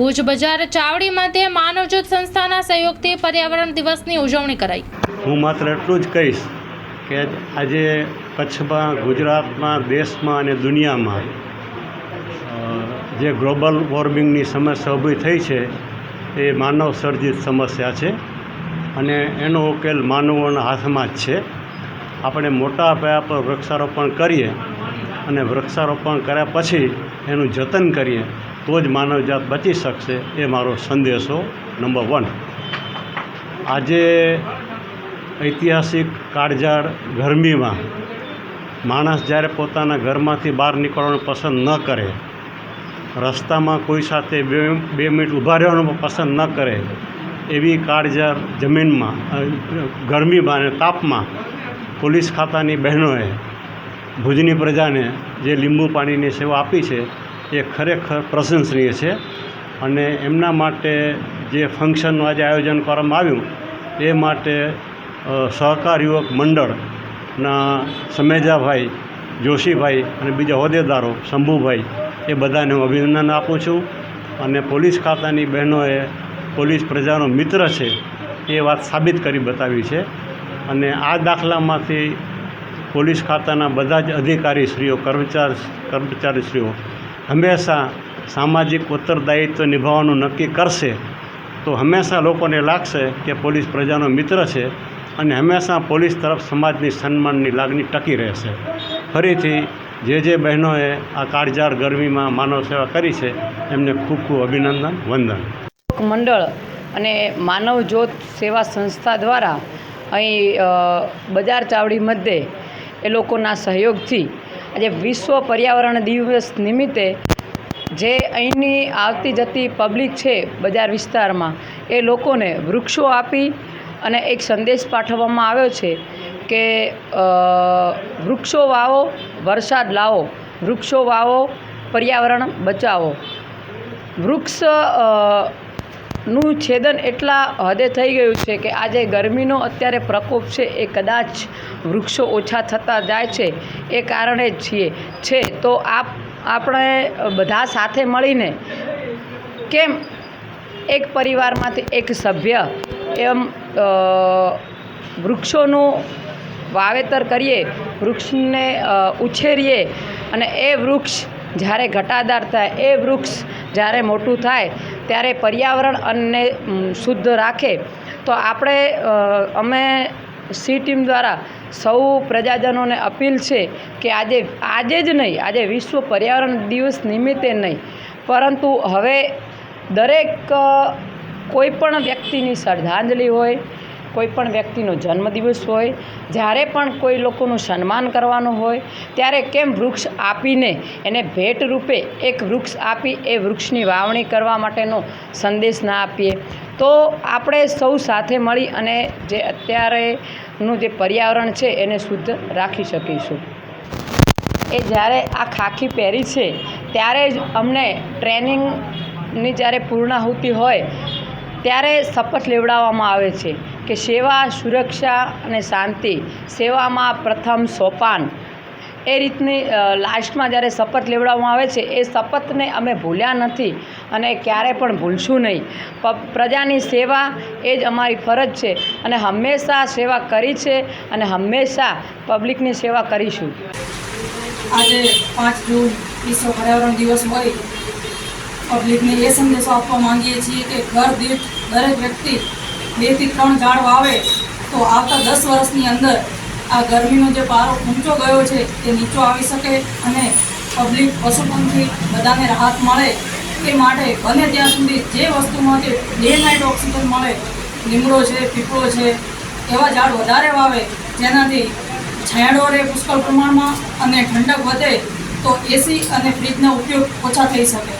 ભુજ બજાર ચાવડી મધ્યે માનવજ્યોત સંસ્થાના સહયોગથી પર્યાવરણ દિવસની ઉજવણી કરાઈ. હું માત્ર એટલું જ કહીશ કે આજે કચ્છમાં, ગુજરાતમાં, દેશમાં અને દુનિયામાં જે ગ્લોબલ વોર્મિંગની સમસ્યા ઊભી થઈ છે, એ માનવ સર્જિત સમસ્યા છે અને એનો ઉકેલ માનવોના હાથમાં જ છે. આપણે મોટા પાયા પર વૃક્ષારોપણ કરીએ અને વૃક્ષારોપણ કર્યા પછી એનું જતન કરીએ. તો જ માનવજાત બચી શકશે એ મારો સંદેશો નંબર વન આજે ઐતિહાસિક કાળઝાળ ગરમીમાં માણસ જ્યારે પોતાના ઘરમાંથી બહાર નીકળવાનું પસંદ ન કરે, રસ્તામાં કોઈ સાથે બે બે મિનિટ ઊભા રહેવાનું પસંદ ન કરે, એવી કાળઝાળ જમીનમાં ગરમીમાં અને તાપમાં પોલીસ ખાતાની બહેનોએ ભુજની પ્રજાને જે લીંબુ પાણીની સેવા આપી છે એ ખરેખર પ્રશંસનીય છે. અને એમના માટે જે ફંક્શનનું આજે આયોજન કરવામાં આવ્યું, એ માટે સહકાર યુવક મંડળના સમેજાભાઈ જોશીભાઈ અને બીજા હોદ્દેદારો શંભુભાઈ, એ બધાને હું અભિનંદન આપું છું. અને પોલીસ ખાતાની બહેનોએ પોલીસ પ્રજાનો મિત્ર છે, એ વાત સાબિત કરી બતાવી છે. અને આ દાખલામાંથી પોલીસ ખાતાના બધા જ અધિકારીશ્રીઓ કર્મચારી, કર્મચારીશ્રીઓ હંમેશા સામાજિક ઉત્તરદાયિત્વ નિભાવવાનું નક્કી કરશે, તો હંમેશા લોકોને લાગશે કે પોલીસ પ્રજાનો મિત્ર છે અને હંમેશા પોલીસ તરફ સમાજની સન્માનની લાગણી ટકી રહેશે. ફરીથી, જે જે બહેનોએ આ કાળઝાળ ગરમીમાં માનવ સેવા કરી છે, એમને ખૂબ ખૂબ અભિનંદન, વંદન. મંડળ અને માનવ જ્યોત સેવા સંસ્થા દ્વારા અહીં બજાર ચાવડી મધ્યે એ લોકોના સહયોગથી આજે વિશ્વ પર્યાવરણ દિવસ નિમિત્તે જે અહીંની આવતી જતી પબ્લિક છે બજાર વિસ્તારમાં, એ લોકોને વૃક્ષો આપી અને એક સંદેશ પાઠવવામાં આવ્યો છે કે વૃક્ષો વાવો, વરસાદ લાવો, વૃક્ષો વાવો, પર્યાવરણ બચાવો. વૃક્ષ નું છેદન એટલા હદે થઈ ગયું છે કે આજે ગરમીનો અત્યારે પ્રકોપ છે એ કદાચ વૃક્ષો ઓછા થતા જાય છે એ કારણે જ છીએ. છે, તો આપ, આપણે બધા સાથે મળીને કેમ એક પરિવારમાંથી એક સભ્ય એમ વૃક્ષોનું વાવેતર કરીએ, વૃક્ષને ઉછેરીએ અને એ વૃક્ષ જ્યારે ઘટાદાર થાય, એ વૃક્ષ જ્યારે મોટું થાય ત્યારે પર્યાવરણ અને શુદ્ધ રાખે, તો આપણે અમે સી ટીમ દ્વારા સૌ પ્રજાજનોને અપીલ છે કે આજે આજે જ નહીં, આજે વિશ્વ પર્યાવરણ દિવસ નિમિત્તે નહીં, પરંતુ હવે દરેક કોઈપણ કોઈ પણ વ્યક્તિની શ્રદ્ધાંજલિ હોય કોઈ પણ વ્યક્તિનો જન્મદિવસ હોય, જ્યારે પણ કોઈ લોકોનું સન્માન કરવાનું હોય, ત્યારે કેમ વૃક્ષ આપીને એને ભેટ રૂપે એક વૃક્ષ આપી એ વૃક્ષની વાવણી કરવા માટેનો સંદેશ ના આપીએ? તો આપણે સૌ સાથે મળી અને જે અત્યારેનું જે પર્યાવરણ છે એને શુદ્ધ રાખી શકીશું. એ જ્યારે આ ખાખી પહેરી છે, ત્યારે જ અમને ટ્રેનિંગની જ્યારે પૂર્ણાહુતિ હોય, ત્યારે શપથ લેવડાવવામાં આવે છે. કે સેવા, સુરક્ષા અને શાંતિ સેવામાં પ્રથમ સોપાન. એ રીતની લાસ્ટમાં જ્યારે શપથ લેવડાવવામાં આવે છે, એ શપથને અમે ભૂલ્યા નથી અને ક્યારે પણ ભૂલશું નહીં. પ્રજાની સેવા એ જ અમારી ફરજ છે અને હંમેશા સેવા કરી છે અને હંમેશા પબ્લિકની સેવા કરીશું. આજે પાંચ જૂન વિશ્વ પર્યાવરણ દિવસ હોય. પબ્લિકને એ સંદેશો આપવા માંગીએ છીએ કે ઘર દીઠ દરેક વ્યક્તિ બેથી ત્રણ ઝાડ વાવે તો આવતા દસ વર્ષની અંદર આ ગરમીનો જે પારો ઊંચો ગયો છે, તે નીચો આવી શકે અને પબ્લિક પશુપંખી બધાને રાહત મળે. તે માટે બને ત્યાં સુધી જે વસ્તુમાંથી ડે નાઇટ ઓક્સિજન મળે, લીમડો છે, પીપળો છે, એવા ઝાડ વધારે વાવે, જેનાથી છાંયડો રહે પુષ્કળ પ્રમાણમાં અને ઠંડક વધે, તો એસી અને ફ્રીજનો ઉપયોગ ઓછા થઈ શકે.